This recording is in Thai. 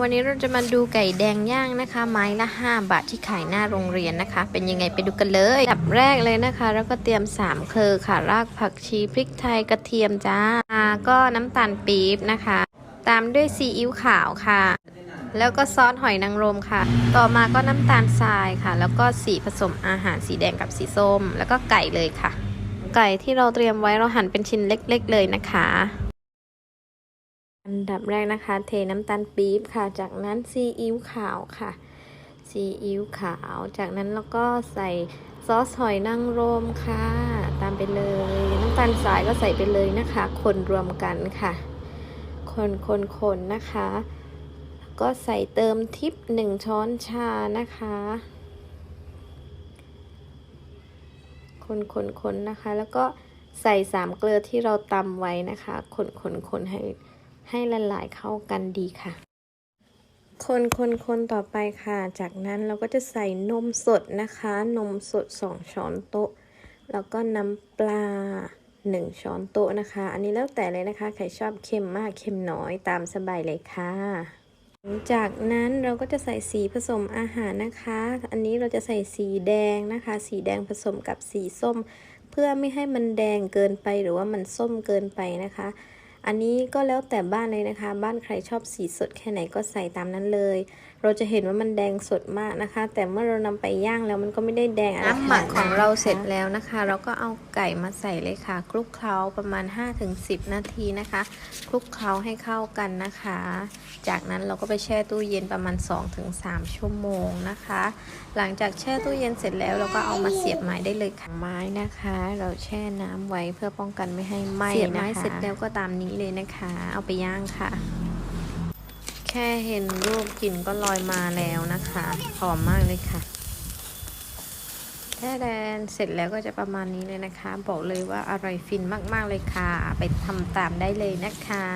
วันนี้เราจะมาดูไก่แดงย่างนะคะ ไม้ละ 5 บาทที่ขายหน้าโรงเรียนนะคะ เป็นยังไงไปดูกันเลยอันดับแรกเลยนะคะ แล้วก็เตรียม3เครือค่ะรากผักชีพริกไทยกระเทียมจ้าอ่าก็น้ำตาลปี๊บนะคะ ตามด้วยซีอิ๊วขาวค่ะ แล้วก็ซอสหอยนางรมค่ะ ต่อมาก็น้ำตาลทรายค่ะ แล้วก็สีผสมอาหารสีแดงกับสีส้ม แล้วก็ไก่เลยค่ะ ไก่ที่เราเตรียมไว้เราหั่นเป็นชิ้นเล็ก ๆ เลยนะคะ อันดับแรกนะคะ เทน้ำตาลปี๊บค่ะ จากนั้นซีอิ๊วขาวค่ะ ซีอิ๊วขาว จากนั้นแล้วก็ใส่ซอสหอยนางรมค่ะ ตามไปเลย น้ำตาลทรายก็ใส่ไปเลยนะคะ คนรวมกันค่ะ คนคนคนนะคะ ก็ใส่เติมทิปหนึ่งช้อนชานะคะ คนคนคนนะคะ แล้วก็ใส่สามเกลือที่เราตำไว้นะคะ คนคนคนให้ ให้ละลายเข้ากันดีค่ะ คนคนคนต่อไปค่ะ จากนั้นเราก็จะใส่นมสดนะคะ นมสด 2 ช้อนโต๊ะ แล้วก็น้ำปลา 1 ช้อนโต๊ะนะคะ อันนี้แล้วแต่เลยนะคะ ใครชอบเค็มมากเค็มน้อยตามสบายเลยค่ะจากนั้นเราก็จะใส่สีผสมอาหารนะคะ อันนี้เราจะใส่สีแดงนะคะ สีแดงผสมกับสีส้ม เพื่อไม่ให้มันแดงเกินไปหรือว่ามันส้มเกินไปนะคะ อันนี้ก็แล้วแต่บ้านเลยนะคะ บ้านใครชอบสีสดแค่ไหนก็ใส่ตามนั้นเลย เราจะเห็นว่ามันแดงสดมากนะคะ แต่เมื่อเรานำไปย่างแล้วมันก็ไม่ได้แดงอะไรน้ำหมักของเราเสร็จแล้วนะคะ เราก็เอาไก่มาใส่เลยค่ะ คลุกเคล้าประมาณ 5-10 นาทีนะคะ คลุกเคล้าให้เข้ากันนะคะ จากนั้นเราก็ไปแช่ตู้เย็นประมาณ 2-3 ชั่วโมงนะคะ หลังจากแช่ตู้เย็นเสร็จแล้วเราก็เอามาเสียบไม้ได้เลยค่ะไม้นะคะ เราแช่น้ำไว้เพื่อป้องกันไม่ให้ไหม้เสียบไม้เสร็จแล้วก็ตามนี้เลยนะคะ เอาไปย่างค่ะ แค่เห็นรูปกลิ่นก็ลอยมาแล้วนะคะหอมมากเลยค่ะแค่แดนเสร็จแล้วก็จะประมาณนี้เลยนะคะ บอกเลยว่าอร่อยฟินมาก ๆ เลยค่ะ ไปทำตามได้เลยนะคะ